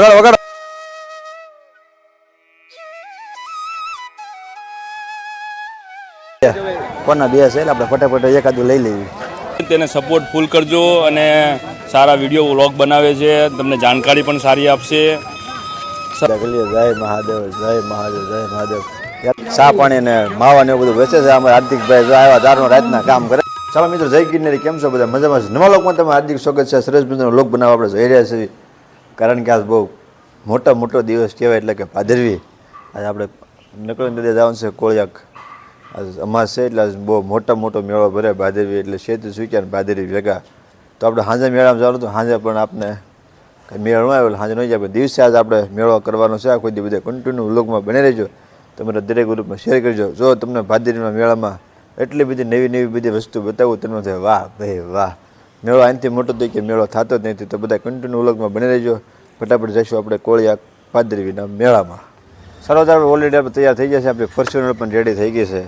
વગાડો વગાડો. કોના બે છે એટલે આપણે ફટાફટ એકાદું લઈ લેવી તેને સપોર્ટ ફૂલ કરજો અને સારા વીડિયો વ્લોગ બનાવે છે. તમને જાણકારી પણ સારી આપશે. જય મહાદેવ જય મહાદેવ જય મહાદેવ. સા પાણી ને માવા ને બધું વેચે છે. અમારા હાર્દિકભાઈ જો આવ્યા દારૂ રાતના કામ કરે. ચાલો મિત્રો જય ગિરનારી કેમ છો બધા? મજામાં છે? નવા લોકમાં તમે હાર્દિક સ્વાગત છે. સરસ મિત્રનો લોક બનાવવા આપણે જોઈ રહ્યા છીએ. કારણ કે આ બહુ મોટો મોટો દિવસ કહેવાય એટલે કે પાદરવી આજે આપણે નકળી નદી જવાનું છે કોળિયાક. અમાસ છે એટલે બહુ મોટા મોટો મેળો ભરે ભાદરવી એટલે શેત સૂક્યા ને ભાદરવી ભેગા. તો આપણે સાંજે મેળામાં જવાનું હતું. સાંજે પણ આપણે મેળો ન આવ્યો સાંજે નહીં જાય. દિવસે આજે આપણે મેળો કરવાનો છે. આ કોઈ દી બધા કન્ટિન્યુ વ્લોગમાં બની રહેજો. તમારા દરેક ગ્રુપમાં શેર કરજો. જો તમને ભાદરવીના મેળામાં એટલી બધી નવી નવી બધી વસ્તુ બતાવું, તમને થાય વાહ ભાઈ વાહ. મેળો આનાથી મોટો થઈ કે મેળો થતો જ નથી તો બધા કન્ટિન્યુ વ્લોગમાં બની રહેજો. ફટાફટ જઈશું આપણે કોળિયા પાદરવીના મેળામાં. સર્વત આપણે ઓલરેડી આપણે તૈયાર થઈ ગયા છે, આપણી ફોર્ચ્યુનર પણ રેડી થઈ ગઈ છે.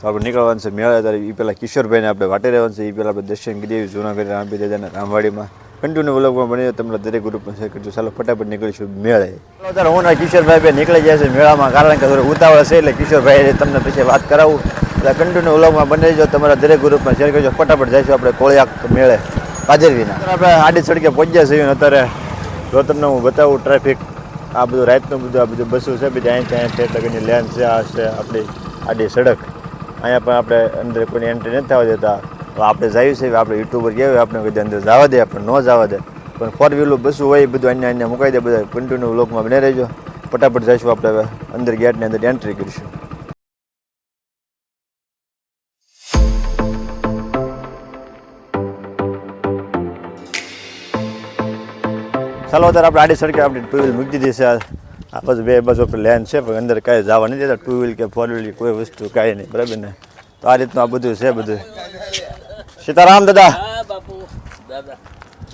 તો આપણે નીકળવાનું છે મેળા ત્યારે એ પહેલાં કિશોરભાઈને આપણે વાટે રહેવાનું છે એ પહેલાં આપણે દર્શન કરી આવીએ જૂનાગઢ રામપી દાદાના રામવાડીમાં. કન્ટિન્યુ વ્લોગમાં બની તમને દરેક ગ્રુપમાં શેર કરજો. ચાલો ફટાફટ નીકળીશું મેળે. અત્યારે હું ને કિશોરભાઈ બે નીકળી જાય છે મેળામાં, કારણ કે થોડું ઉતાવળ છે, એટલે કિશોરભાઈ તમને પછી વાત કરાવું. એટલે કન્ટિન્યુ વ્લોગમાં બની જાઓ તમારા દરેક ગ્રુપમાં શેર કરજો. ફટાફટ જઈશું આપણે કોળિયાક મેળે પાજરવીના આપણે આડી સડકે પહોંચ્યા છીએ અત્યારે. જો તમને હું બતાવું ટ્રાફિક, આ બધું રાતનું બધું, આ બધું બસો છે, બધા અહીં અહીંયા છે લગીની લેન છે, આ છે આપણી આડી સડક. અહીંયા પણ આપણે અંદર કોઈની એન્ટ્રી નથી થવા દેતા. આપણે જઈએ છીએ આપણે યુટ્યુબર કહેવાય, આપણે કદી અંદર જવા દે, આપણે ન જવા દે. પણ ફોર વ્હીલર બસો હોય બધું અહીંયા અહીંયા મુકાઈ દે, બધા કન્ટિન્યુ લોકમાં બને રહેજો. ફટાફટ જઈશું આપણે હવે, અંદર ગેટની અંદર એન્ટ્રી કરીશું. ચાલો અત્યારે આપણે આડી સડકે આપણે ટુ વ્હીલ મૂકી દીધી છે. આ બાજુ બે બાજુ આપણે લેન છે, પણ અંદર કાંઈ જવા નથી દેતા. ટુ વ્હીલ કે ફોર વ્હીલ કોઈ વસ્તુ કાંઈ નહીં, બરાબર ને? તો આ રીતનું આ બધું છે બધું. સીતારામ દાદા.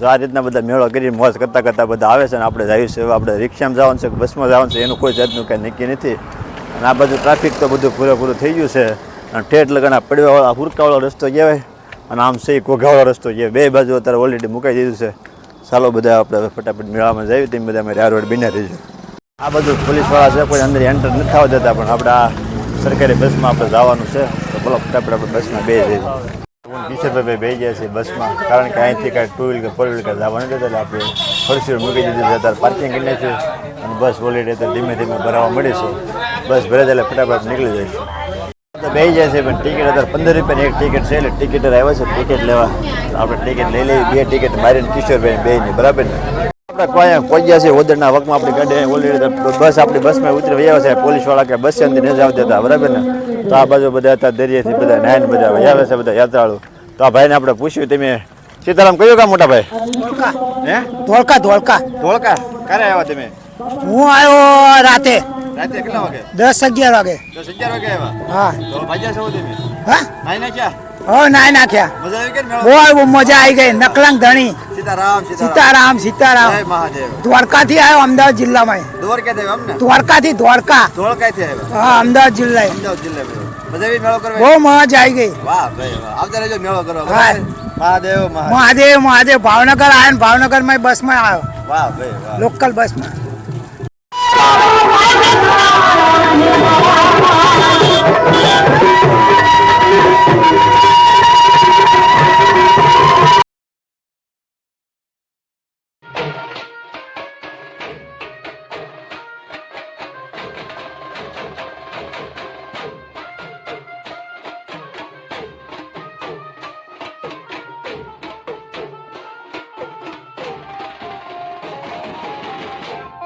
આ રીતના બધા મેળો કરી મોજ કરતા કરતા બધા આવે છે ને આપણે જઈએ છીએ આપણે રિક્ષામાં જવાનું છે કે બસમાં જવાનું છે, એનું કોઈ જાતનું કાંઈ નક્કી નથી. અને આ બધું ટ્રાફિક તો બધું પૂરેપૂરું થઈ ગયું છે. અને ઠેઠ લગન આ પડવાવાળા હુરકાવાળો રસ્તો કહેવાય. અને આમ છે ઘોઘાવાળો રસ્તો કહેવાય. બે બાજુ અત્યારે ઓલરેડી મુકાઈ દીધું છે. ચાલો બધા આપણે ફટાફટ મેળામાં જઈએ, તેમ બધા અમે રોડ બિના રહીશું આ બધું પોલીસવાળા છે, કોઈ અંદર એન્ટર નથી થવા દેતા, પણ આપણે આ સરકારી બસમાં આપણે જવાનું છે. તો બોલો, ફટાફટ આપણે બસમાં બે જઈએ. હું કિશોરભાઈ બે ગયા છે બસમાં, કારણ કે અહીંથી કાંઈ ટુ વ્હીલ કે ફોર વ્હીલ કાંઈ જવાનું નથી એટલે આપણે ફરસી મૂકી દીધું છે અત્યારે પાર્કિંગ કરી નાખ્યું અને બસ ઓલરેડી અત્યારે ધીમે ધીમે ભરાવા મળી છે. બસ ભરે એટલે ફટાફટ નીકળી જઈશું. તો બે જાય છે પણ ટિકિટ અત્યારે પંદર રૂપિયાની એક ટિકિટ છે એટલે ટિકિટ આવ્યા છે ટિકિટ લેવા. આપણે ટિકિટ લઈ લેવી બે ટિકિટ મારીને કિશોરભાઈ બે ની બરાબર ને? આપણે કોઈ પહોંચ્યા છે ઓદરના વખમાં આપણી ગાડી ઓલરેડી બસ આપણી બસમાં ઉતરી વયા છે પોલીસવાળા કે બસ અંદર ન જવા દેતા બરાબર ને? તો આ બાજુ બધા હતા દરિયાથી બધા નાયન બધા વયા છે બધા યાત્રાળુ. તો આ ભાઈને આપણે પૂછ્યું તમે સીતારામ કયું કામ મોટા ભાઈ? હે? ધોળકા ધોળકા. ધોળકા? ક્યારે આવ્યા તમે? હું આવ્યો રાતે. રાતે કેટલા વાગે? દસ અગિયાર વાગે. દસ અગિયાર વાગે આવ્યા? હા. તો ભાગ્યા છો તમે? હા? નાઈ નાખ્યા? હો નાય નાખ્યા. મજા આવી ગઈ ને બહુ મજા આવી ગઈ. નકલંગ ધણી. સીતારામ સીતારામ. સીતારામ જય મહાદેવ. દ્વારકાથી આવ્યો અમદાવાદ જિલ્લામાં. દોર કે દેવ અમને? દ્વારકાથી દ્વારકા. ધોળકાથી આવ્યા? હા અમદાવાદ જિલ્લા અમદાવાદ જિલ્લામાં મજા આવી મેળો કરવા? બહુ મજા આવી ગઈ. વાહ ભાઈ વાહ. આવતા રહેજો મેળો કરવા. હા. બરાબર? મહાદેવ મહાદેવ. મહાદેવ મહાદેવ. ભાવનગર આવ્યો ને ભાવનગરમાં બસમાં આવ્યો. વાહ ભાઈ વાહ. લોકલ બસમાં મેળામાં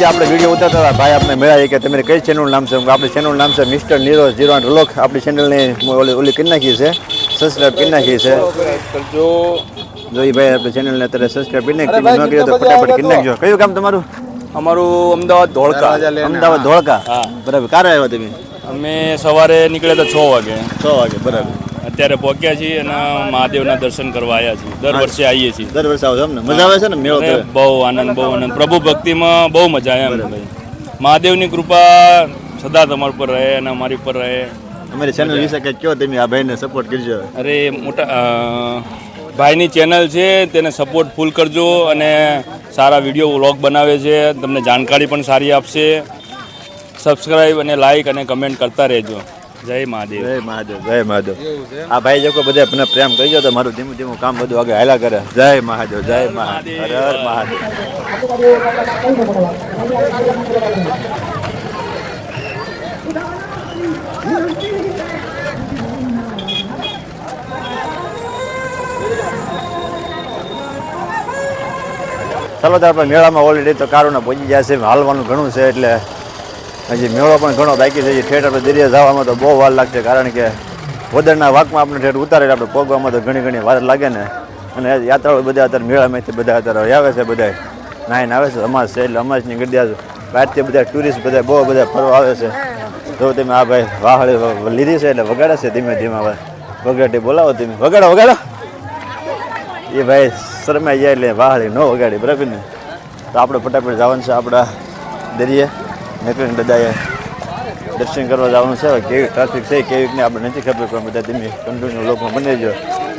જાય આપણે વીડિયો ઉતારતા હતા. ભાઈ આપણે મળ્યા કે તમે કઈ ચેનલનું નામ છે? આપણી ચેનલનું નામ છે મિસ્ટર નીરો જીરો આઠ વ્લોગ આપણી ચેનલની ઓલી ઓલી કરી નાખી છે. સબસ્ક્રાઈબ કરી નાખી છે. જો જોઈ ભાઈ આપણે ચેનલને અત્યારે સબસ્ક્રાઈબ કરી નાખી. ન કર્યો તો ફટાફટ કરી નાખજો. કયું કામ તમારું? અમારું અમદાવાદ ધોળકા. અમદાવાદ ધોળકા? બરાબર. ક્યારે આવ્યા તમે? અમે સવારે નીકળ્યા હતા છ વાગે. છ વાગે બરાબર. અત્યારે પહોંચ્યા છીએ અને મહાદેવના દર્શન કરવા આવ્યા છીએ. દર વર્ષે આવીએ છીએ. દર વર્ષે આવો ને? મજા આવે છે ને મેળો બહુ આનંદ બહુ આનંદ. પ્રભુ ભક્તિમાં બહુ મજા આવે એમ ભાઈ. મહાદેવની કૃપા સદા તમારા પર રહે અને અમારી પર રહે. અમારી ચેનલ વિશે કંઈક કહો તમે આ ભાઈને સપોર્ટ કરજો. અરે મોટા ભાઈની ચેનલ છે તેને સપોર્ટ ફૂલ કરજો અને સારા વીડિયો વ્લોગ બનાવે છે. તમને જાણકારી પણ સારી આપશે. સબસ્ક્રાઈબ અને લાઈક અને કમેન્ટ કરતા રહેજો. જય મહાદેવ. જય મહાદેવ જય મહાદેવ. આ ભાઈ લોકો બધા મને પ્રેમ કરજો તો મારું ધીમું ધીમું કામ બધું આગળ હાલા કરે. જય મહાદેવ જય મહાદેવ હર હર મહાદેવ. ચાલો તો આપણે મેળામાં ઓલરેડી તો કારોના પહોંચી જાય છે હાલવાનું ઘણું છે એટલે હજી મેળો પણ ઘણો બાકી છે. ઠેઠ દરિયા જવામાં તો બહુ વાર લાગશે, કારણ કે વદરના વાકમાં આપણે ઠેઠ ઉતારે આપણે પગવામાં તો ઘણી ઘણી વાર લાગે ને. અને યાત્રાળુ બધા અત્યારે મેળામાંથી બધા અત્યારે આવે છે બધા નાઈને આવે છે, અમાસ છે એટલે અમાસની ગડિયા બહારથી બધા ટુરિસ્ટ બધા બહુ બધા ફરવા આવે છે. જો તમે આ ભાઈ વાહળી લીધી છે એટલે વગાડે છે ધીમે ધીમે હવે. વગાડી બોલાવો તમે. વગાડો વગાડો. એ ભાઈ શરમાઈ જાય એટલે વાહળી ન વગાડી, બરાબર ને? તો આપણે ફટાફટ જવાનું છે આપણા દરિયે. નીકળીને બધાએ દર્શન કરવા જવાનું છે. કેવી ટ્રાફિક છે, કેવી નહીં આપણે નથી ખબર, પણ બધા ધીમે કન્ટિન્યુ લોકો બની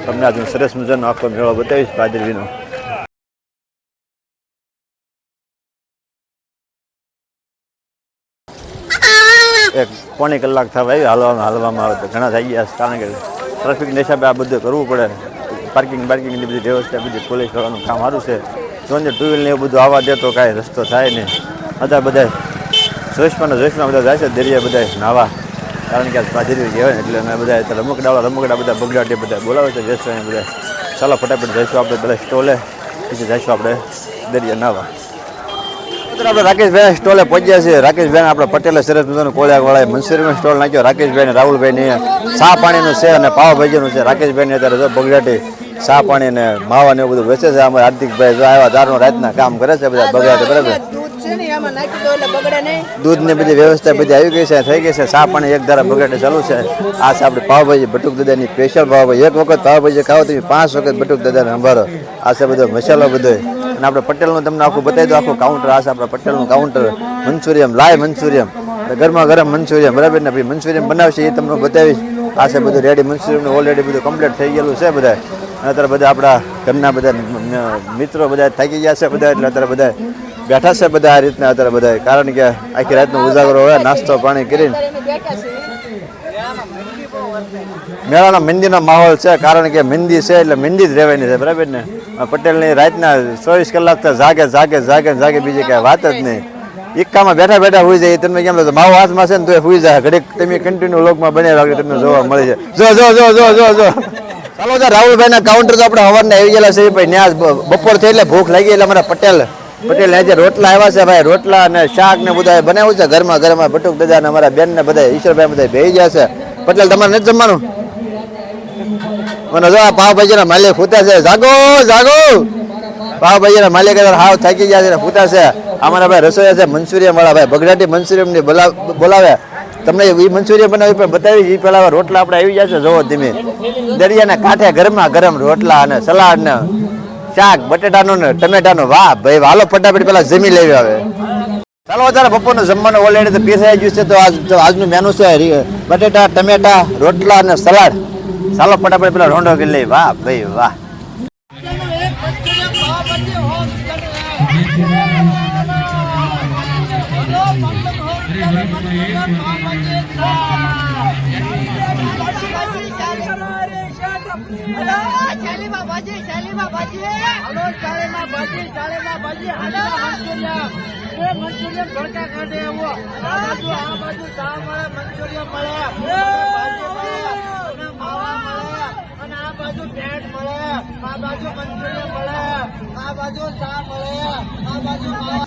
તમને આજે સરસ મજાનો આખો મેળો બતાવીશ પાદરવીનો એક પોણી કલાક થવા આવી હાલવામાં હાલવામાં આવે તો ઘણા થઈ ગયા. કારણ કે ટ્રાફિકના હિસાબે આ બધું કરવું પડે. પાર્કિંગ પાર્કિંગની બધી વ્યવસ્થા, બધી પોલીસ કરવાનું કામ સારું છે. જો ને ટુ વ્હીલને એવું બધું આવવા દે તો કાંઈ રસ્તો થાય નહીં. બધા બધા જોશમાં જોશમાં બધા જાય છે દરિયા બધા નાવા. કારણ કે પાદરી કહેવાય એટલે અમે બધા એટલે રમકડાવાળા રમકડા બધા બગડાટી બધા બોલાવે છે વેચવા બધા ચાલો, ફટાફટ જઈશું આપણે બધા સ્ટોલે. પછી જઈશું આપણે દરિયા નાવા. આપણે રાકેશભાઈ સ્ટોલે પહોંચ્યા છે રાકેશભાઈ આપણે પટેલે સરસ મજાનું કોળિયા વાળાએ મનસુરીમાં સ્ટોલ નાખ્યો. રાકેશભાઈ ને રાહુલભાઈ ચા પાણીનું છે અને પાવભાજીનું છે. રાકેશભાઈ ને અત્યારે જો બગડાટી સા પાણી ને માવા ને એવું બધું વેચે છે. અમારે હાર્દિકભાઈ જો આવ્યા, દારૂ રાતના કામ કરે છે બધા બગડાટી, બરાબર? દૂધ ને બધી વ્યવસ્થા બધી આવી ગઈ છે, થઈ ગઈ છે. સા પણ એક ધારા બગડે ચાલુ છે. આ છે આપણે પાવભાજી, બટુક દાદાની સ્પેશિયલ પાવભાજી. એક વખત પાવભાજી ખાવ તમે પાંચ વખત બટુક દાદાને સંભાળો. આ છે બધો મસાલો બધો. અને આપણે પટેલનું તમને આખું બતાવી દો આખું કાઉન્ટર આ છે આપણા પટેલનું કાઉન્ટર મંચુરિયમ, લાય મંચુરિયમ. ગરમા ગરમ મંચુરિયમ, બરાબર ને? ભાઈ મંચુરિયમ બનાવશે એ તમને બતાવીશ. આ છે બધું રેડી મંચુરિયમ ઓલરેડી બધું કમ્પ્લીટ થઈ ગયેલું છે બધા અને અત્યારે બધા આપણા ઘરના બધા મિત્રો બધા થાકી ગયા છે બધા, એટલે અત્યારે બધા બેઠા છે બધા આ રીતના અત્યારે બધા કારણ કે આખી રાતનો ઉજાગરો હોય, નાસ્તો પાણી કરીને. મેળાનો મહેંદીનો માહોલ છે, કારણ કે મહેંદી છે એટલે મહેંદી જ રહેવાની છે, બરાબર ને? પટેલની રાતના ચોવીસ કલાક તો જાગે જાગે જાગે જાગે, બીજી કાંઈ વાત જ નહીં. એકામાં બેઠા બેઠા હોઈ જાય તમને કેમ માવો હાથમાં છે ને તો હોઈ જાય. ઘડીક તમે કન્ટિન્યુ લોકમાં બન્યા વાગે તમને જોવા મળે છે જો જો જો જો જો જો. ચાલો રાહુલભાઈના કાઉન્ટર તો આપણે હવારના આવી ગયેલા છે ભાઈ ન્યાસ બપોર થઈ એટલે ભૂખ લાગી એટલે અમારા પટેલ પટેલ આજે રોટલા આવ્યા છે ભાઈ, રોટલા અને શાક ને બધા બનાવ્યું છે. ઘરમાં ઘરમાં બટુક દાદા અમારા બેન ને બધા ઈશ્વરભાઈ બધા ભેઈ ગયા છે. પટેલ, તમારે નથી જમવાનું? મને જો આ ના માલિક ફૂટા છે. જાગો જાગો! પાવભાજી ના માલિક હાવ થાકી ગયા છે ફૂટા છે. અમારા ભાઈ રસોઈયા છે મંચુરિયન વાળા ભાઈ. બગડાટી મંચુરિયનની બોલા- બોલાવે. તમને એ મંચુરિયન બનાવી પણ બતાવી એ પેલા રોટલા આપણે આવી જશે જોવો ધીમે. દરિયાના કાંઠે ગરમા ગરમ રોટલા અને સલાડ ને શાક, બટેટાનું ને ટમેટાનું વાહ ભાઈ હાલો ફટાફટ પેલા જમી લેવી આવે ચાલો, અત્યારે બપોરનું જમવાનું ઓલરેડી તો પીસાઈ ગયું છે. તો આજ આજનું મેનુ છે બટેટા, ટમેટા, રોટલા અને સલાડ. ચાલો, ફટાફટ પેલા રોંડો કરી લઈ વાહ, ભાઈ, વાહ. શાલીમાં ભાજી હલો શાલીમાં ભાજી શાલીમાં ભાજી હલો. મંચુરિયમ એ મંચુરિયમ ભડકા કાઢે એવો. આ બાજુ આ બાજુ ચા મળે મંચુરિયમ મળે. અને માવા મળે. અને આ બાજુ પેટ મળે. આ બાજુ મંચુરિયમ મળે. આ બાજુ ચા મળે. આ બાજુ માવા.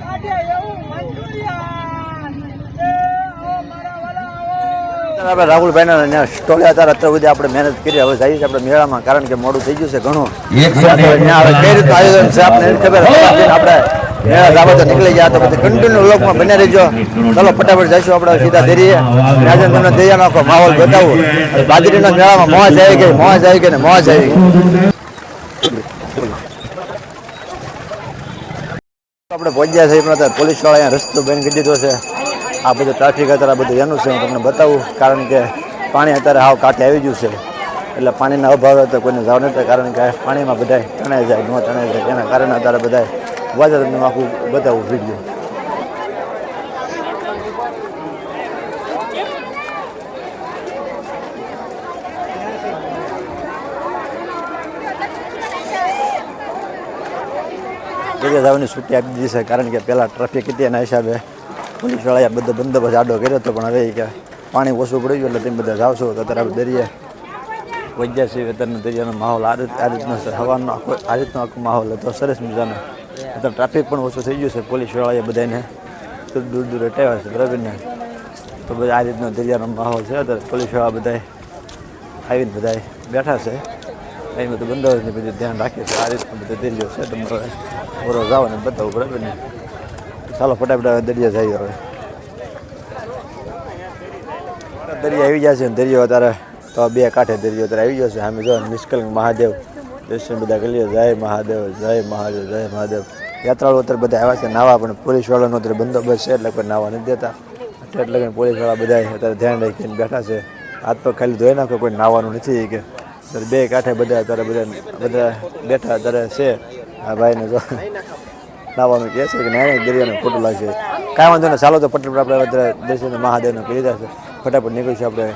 કાઢે એવું મંચુરિયન એ આવો મારા વાલા આવો આપણે રાહુલભાઈને સ્ટોલે અત્યારે અત્યાર સુધી આપણે મહેનત કરી હવે જઈએ આપણે મેળામાં કારણ કે મોડું થઈ ગયું છે ઘણું. કઈ રીતનું આયોજન છે આપણે ખબર આપણે મેળા જાવ નીકળી ગયા તો પછી કન્ટિન્યુ લોકમાં બન્યા રહેજો. ચાલો ફટાફટ જઈશું આપણે સીધા દરિયે આજે તમને દરિયા નાખો માહોલ બતાવું. બાજરીના મેળામાં મોજ આવી ગઈ મોજ આવી ગઈ ને મોજ આવી ગઈ. આપણે પહોંચ્યા છે પોલીસવાળા અહીંયા રસ્તો બંધ કરી દીધો છે. આ બધું ટ્રાફિક અત્યારે આ બધું એનું છે, હું તમને બતાવું. કારણ કે પાણી અત્યારે હાવ કાંઠે આવી ગયું છે. એટલે પાણીના અભાવ તો કોઈને જાવ નથી કારણ કે પાણીમાં બધા તણાઈ જાય, ન તણાઈ જાય. એના કારણે અત્યારે બધા વાજા તમને આખું બતાવું વીડિયો જગ્યા જવાની છૂટી આપી દીધી છે, કારણ કે પહેલાં ટ્રાફિક હતી એના હિસાબે. પોલીસવાળાએ બધો બંદોબસ્ત આડો કર્યો હતો પણ હવે કે પાણી ઓછું પડી ગયું એટલે તમે બધા જાવ છો, તો અત્યારે આપણે દરિયે. વૈજ્યા છીએ અત્યારનો દરિયાનો માહોલ આ રીત આ રીતનો છે. હવાનો આખો આ રીતનો આખો માહોલ હતો. સરસ મજાનો. અત્યારે ટ્રાફિક પણ ઓછું થઈ ગયું છે. પોલીસવાળાએ બધાને દૂર દૂર દૂર હટાવ્યા છે. બરાબર તો બધા આ રીતનો દરિયાનો માહોલ છે. અત્યારે પોલીસવાળા બધાએ આવીને બધાએ બેઠા છે. અહીં બધું બંદોબસ્તની બધું ધ્યાન રાખીએ છીએ આ રીતનો બધો દરિયો છે. તમારે બોરો જાઓ ને બતાવું. બરાબર ચાલો, ફટાફટ દરિયા જઈએ હવે. દરિયા આવી જશે ને, દરિયો અત્યારે તો બે કાંઠે દરિયો અત્યારે આવી જશે સામે જો નિષ્કલંક મહાદેવ. દર્શન બધા કરી લ્યો. જય મહાદેવ જય મહાદેવ જય મહાદેવ. યાત્રાળુઓ અત્યારે બધા આવ્યા છે. નાવા પણ પોલીસવાળાનો અત્યારે બંદોબસ્ત છે. એટલે કોઈ નાવા નથી દેતા. એટલે કે પોલીસવાળા બધા અત્યારે ધ્યાન રાખીને બેઠા છે. હાથ પર ખાલી ધોઈ નાખો, કોઈ નાવાનું નથી કે. બે કાંઠે બધા અત્યારે બધા બધા બેઠા અત્યારે છે. આ ભાઈને જો નાવાનું કહે છે કે નાની દરિયાને ખોટું લાગશે કાંઈ વાંધો નહીં, ચાલો તો ફટાફટ આપણે અત્યારે દર્શન મહાદેવને કરી દીધા છે. ફટાફટ નીકળીશું આપણે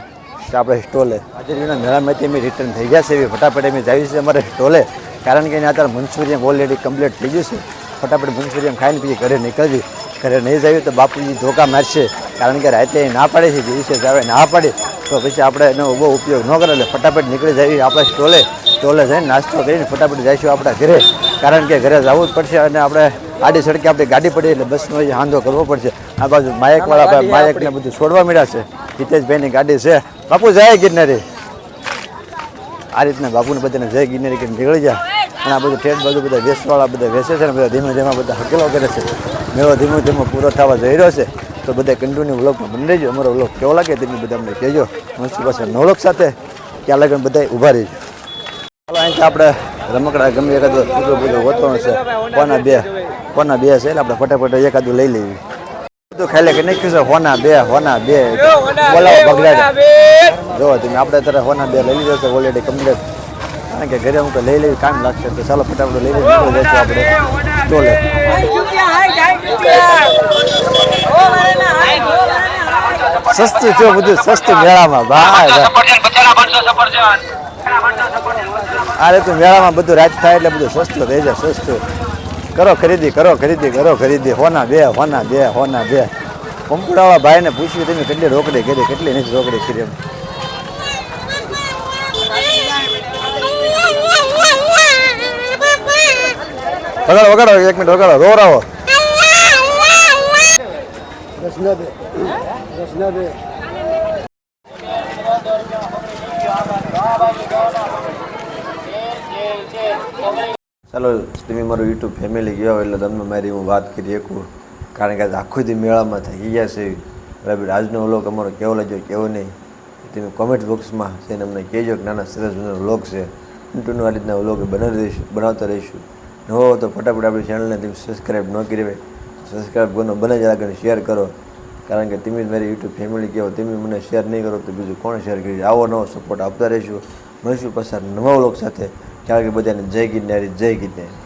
આપણે સ્ટોલે. આજે જેના મેળામાંથી અમે રિટર્ન થઈ ગયા છે એવી ફટાફટ અમે જાય છે અમારે સ્ટોલે. કારણ કે એને અત્યારે મનસુરિયમ ઓલરેડી કમ્પ્લીટ થઈ ગયું છે. ફટાફટ મનસુરિયમ ખાઈને પછી ઘરે નીકળવી. ઘરે નહીં જાય તો બાપુજી ધોકા મારશે. કારણ કે રાતે ના પાડે છે દિવસે જાવે ના પાડે. તો પછી આપણે એનો બહુ ઉપયોગ ન કરે એટલે ફટાફટ નીકળી જઈએ આપણે સ્ટોલે. સ્ટોલે જઈને નાસ્તો કરીને ફટાફટ જઈશું આપણા ઘરે. કારણ કે ઘરે જવું જ પડશે અને આપણે આડી સડકે આપણે ગાડી પડી એટલે બસનો એ હાંધો કરવો પડશે. આ બાજુ માયકવાળા ભાઈ માયકને બધું છોડવા મળ્યા છે. હિતેશભાઈની ગાડી છે. બાપુ જય ગિરનારી. આ રીતના બાપુને બધાને જય ગિરનારી કરીને નીકળી જાય અને આ બધું ઠેઠ બાજુ બધા વેસવાળા બધા વેસે છે ને બધા ધીમે ધીમે બધા હકેલો કરે છે. મેળો ધીમે ધીમે પૂરો થવા જઈ રહ્યો છે. તો બધા કન્ટિન્યુ વ્લોગમાં બની રહેજો. અમારો વ્લોગ કેવો લાગે તેની બધા અમને કહેજો. મસ્તી પાસે નવલોક સાથે ત્યાં લગન બધા ઊભા રહીજો. ચાલો અહીંથી આપણે રમકડા ગમે એકાદો પૂજો પૂજો ગોતવાનો છે કોના બે? કોના બે છે એટલે આપણે ફટાફટ એકાદું લઈ લેવી બધું ખાઈ લે કે નહીં કીધું હોના બે હોના બે. બોલાવો બગડાડે જો તમે આપણે અત્યારે હોના બે લઈ લીધો છે ઓલરેડી કમ્પ્લીટ કારણ કે ઘરે હું તો લઈ લેવી કામ લાગશે તો ચાલો ફટાફટ લઈ લઈએ નીકળી જશું આપણે. ચોલે સસ્તું છે બધું સસ્તું મેળામાં ભાઈ અરે તું મેળામાં બધું રાત થાય એટલે બધું સસ્તું થઈ જાય સસ્તું. કરો ખરીદી કરો ખરીદી કરો ખરીદી. હોના બે હોના બે હોના બે. પંપુડાવાળા ભાઈને પૂછ્યું, તમે કેટલી રોકડી કરી? કેટલી નથી રોકડી કરી? એમ વગાડો વગાડો, એક મિનિટ વગાડો. રોરાવો ચાલો, તમે મારું યુટ્યુબ ફેમિલી ગયો એટલે તમને મારી હું વાત કરી શકું. કારણ કે આખો દી મેળામાં થઈ ગયા છે. બરાબર આજનો વ્લોગ અમારો કેવો લાગ્યો, કેવો નહીં તમે કોમેન્ટ બોક્સમાં જઈને અમને કહેજો કે નાના સરસ મજાનો વ્લોગ છે. કન્ટિન્યુ આ રીતના વ્લોગ બનાવી દઈશું, બનાવતા રહીશું. ન હો તો ફટાફટ આપણી ચેનલને તમે સબસ્ક્રાઈબ ન કરી સબસ્ક્રાઈબ કરો બને જ આગળ શેર કરો. કારણ કે તમે મારી યુટ્યુબ ફેમિલી કહો તમે મને શેર નહીં કરો તો બીજું કોણ શેર કરી આવો નવો સપોર્ટ આપતા રહીશું. મળીશું પસાર નવા વ્લોગ સાથે. કારણ કે બધાને જય ગિરનારી જય ગિરનારી.